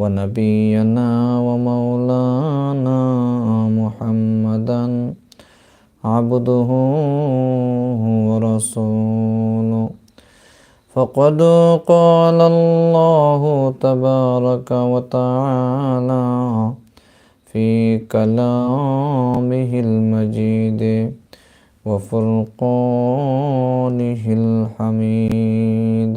ونبينا ومولانا محمدا عبده ورسوله فقد قال الله تبارك وتعالى في كلامه المجيد وفرقانه الحميد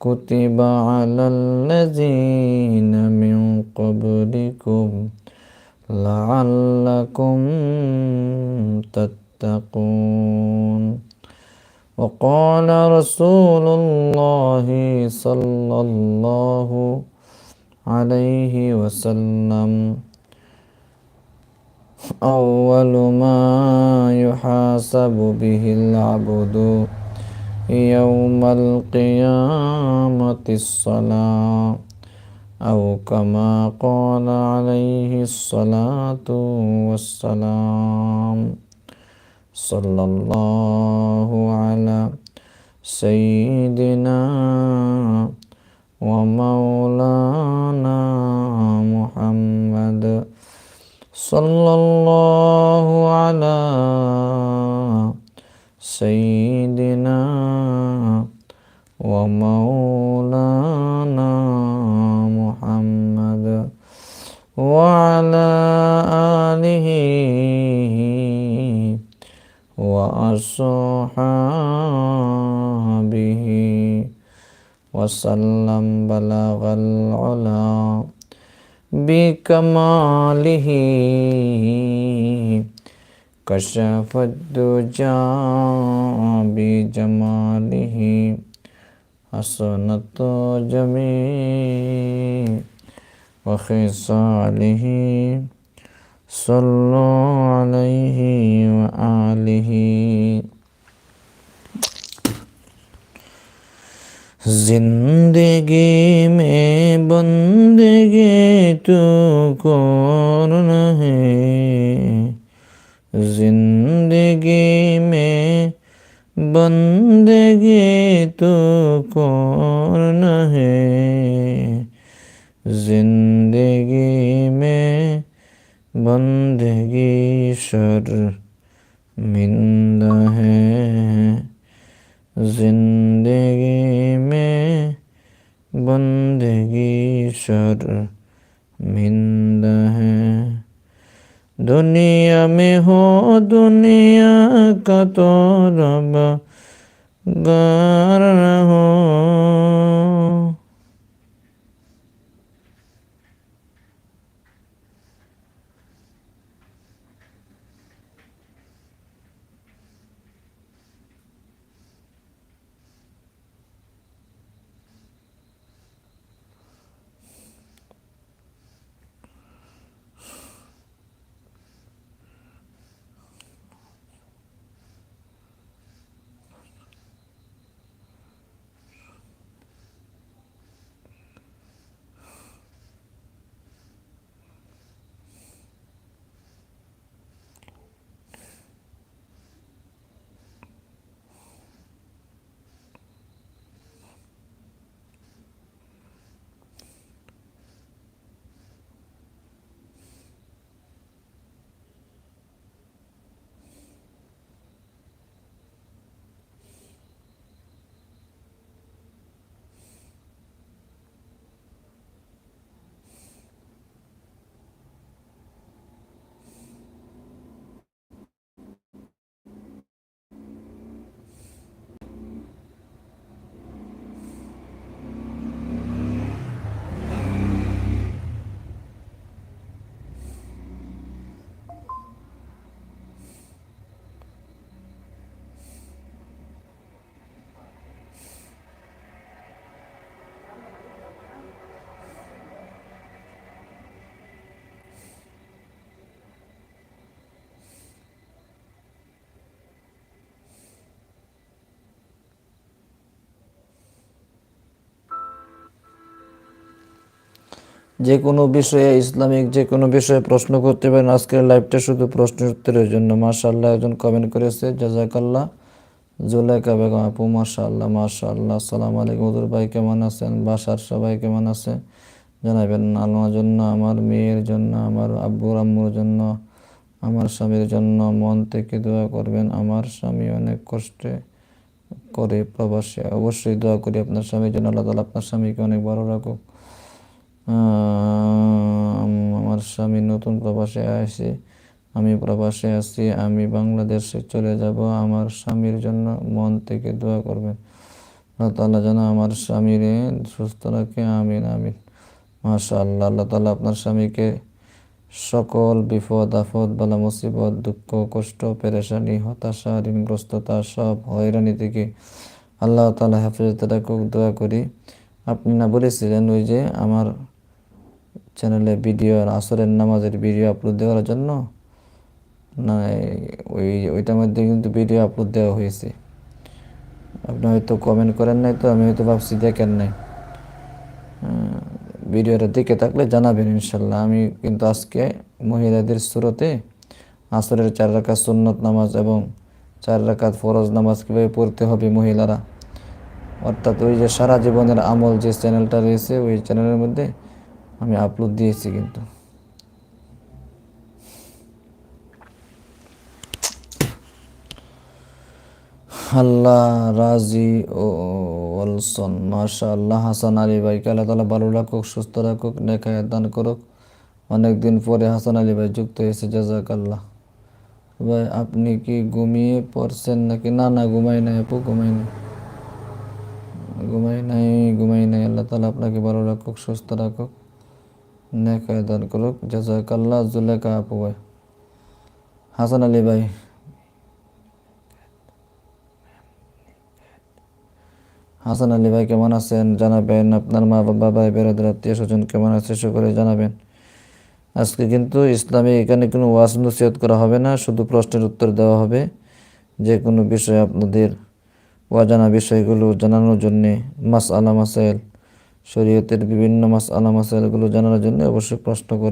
كتب على الذين من قبلكم لعلكم تتقون. وقال رسول الله صلى الله عليه وسلم أول ما يحاسب به العبد يوم القيامة الصلاة أو كما قال عليه الصلاة والسلام. صلى الله على سيدنا ومولانا محمد. صلى الله على سيدنا ومولانا محمد وعلى آله وأصحابه وسلم بلغ العلا بكماله. كشف الدجى بجماله. حسنت جميع وخصاله صلوا عليه وآله जिंदगी में बंदगी तो कौन है जिंदगी में بندگی تو کون ہے زندگی میں بندگی شرمندہ ہے زندگی میں بندگی شرمندہ दुनिया में हो दुनिया का तो रब गार हो যে কোনো বিষয়ে ইসলামিক যে কোনো বিষয়ে প্রশ্ন করতে পারেন। আজকের লাইভটা শুধু প্রশ্নের উত্তরের জন্য। মাশাআল্লাহ, একজন কমেন্ট করেছে জাজাকাল্লাহ জুলেখা বেগম আপু, মাশাআল্লাহ মাশাআল্লাহ। আসসালামু আলাইকুম হুজুর ভাই, কেমন আছেন? বাসার সবাই কেমন আছে? জানাবেন আল্লাহর জন্য, আমার মেয়ের জন্য, আমার আব্বুর আম্মুর জন্য, আমার স্বামীর জন্য। মন থেকে দোয়া করবেন, আমার স্বামী অনেক কষ্টে করে প্রবাসে। অবশ্যই দোয়া করি আপনার স্বামীর জন্য, আল্লাহ তালা আপনার স্বামীকে অনেক ভালো রাখুক। আমার স্বামী নতুন প্রবাসে আসে, আমি প্রবাসে আছি, আমি বাংলাদেশে চলে যাব, আমার স্বামীর জন্য মন থেকে দোয়া করবেন। আল্লাহ তাআলা যেন আমার স্বামীরে সুস্থ রাখে, আমিন আমিন। মাশা আল্লাহ আল্লাহ তালা আপনার স্বামীকে সকল বিপদ, আপদ, বালা, মুসিবত, দুঃখ, কষ্ট, পেরেশানি, হতাশা, ঋণগ্রস্ততা সব হয়রানি থেকে আল্লাহ তালা হেফাজতে রাখুক, দোয়া করি। আপনি না বলেছিলেন ওই যে আমার চ্যানেলে ভিডিও আসরের নামাজের ভিডিও আপলোড দেওয়ার জন্য না, ওই, ওইটার মধ্যে কিন্তু ভিডিও আপলোড দেওয়া হয়েছে। আপনি হয়তো কমেন্ট করেন নাই তো, আমি হয়তো ভাবছি দেখেন নাই। ভিডিওটা দেখে থাকলে জানাবেন ইনশাল্লাহ আমি কিন্তু আজকে মহিলাদের সুরতে আসরের চার রাকাত সুন্নত নামাজ এবং চার রাকাত ফরজ নামাজ কীভাবে পড়তে হবে মহিলারা? অর্থাৎ ওই যে সারা জীবনের আমল যে চ্যানেলটা রয়েছে, ওই চ্যানেলের মধ্যে আমি আপলোড দিয়েছি কিন্তু। আল্লাহ রাজি ওলসন মাশা আল্লাহ হাসান আলী ভাইকে আল্লাহ তালা ভালো রাখুক, সুস্থ রাখুক নেখায় দান করুক। অনেকদিন পরে হাসান আলী ভাই যুক্ত হয়েছে জাজাক আল্লাহ ভাই, আপনি কি ঘুমিয়ে পড়ছেন নাকি? না না, ঘুমাই নাই আপু, ঘুমাই নাই। ঘুমাই নাই ঘুমাই নাই। আল্লাহ তালা আপনাকে ভালো রাখুক, সুস্থ রাখুক। নেখায় দান করুক। জাজাক আল্লাহ জুলেখা আপু ভাই হাসান আলী ভাই। হাসান আলী ভাই কেমন আছেন? জানাবেন আপনার মা বাবা, ভাই, বেড়াদের আত্মীয় স্বজন কেমন আছে সকলে জানাবেন। আজকে কিন্তু ইসলামে এখানে কোনো ওয়াজ নসিহত করা হবে না, শুধু প্রশ্নের উত্তর দেওয়া হবে। যে কোনো বিষয়ে আপনাদের অজানা বিষয়গুলো জানানোর জন্যে মাস আলা মাসাইল শরীয়তের বিভিন্ন মাস আলা জানার জন্য অবশ্যই প্রশ্ন করবেন।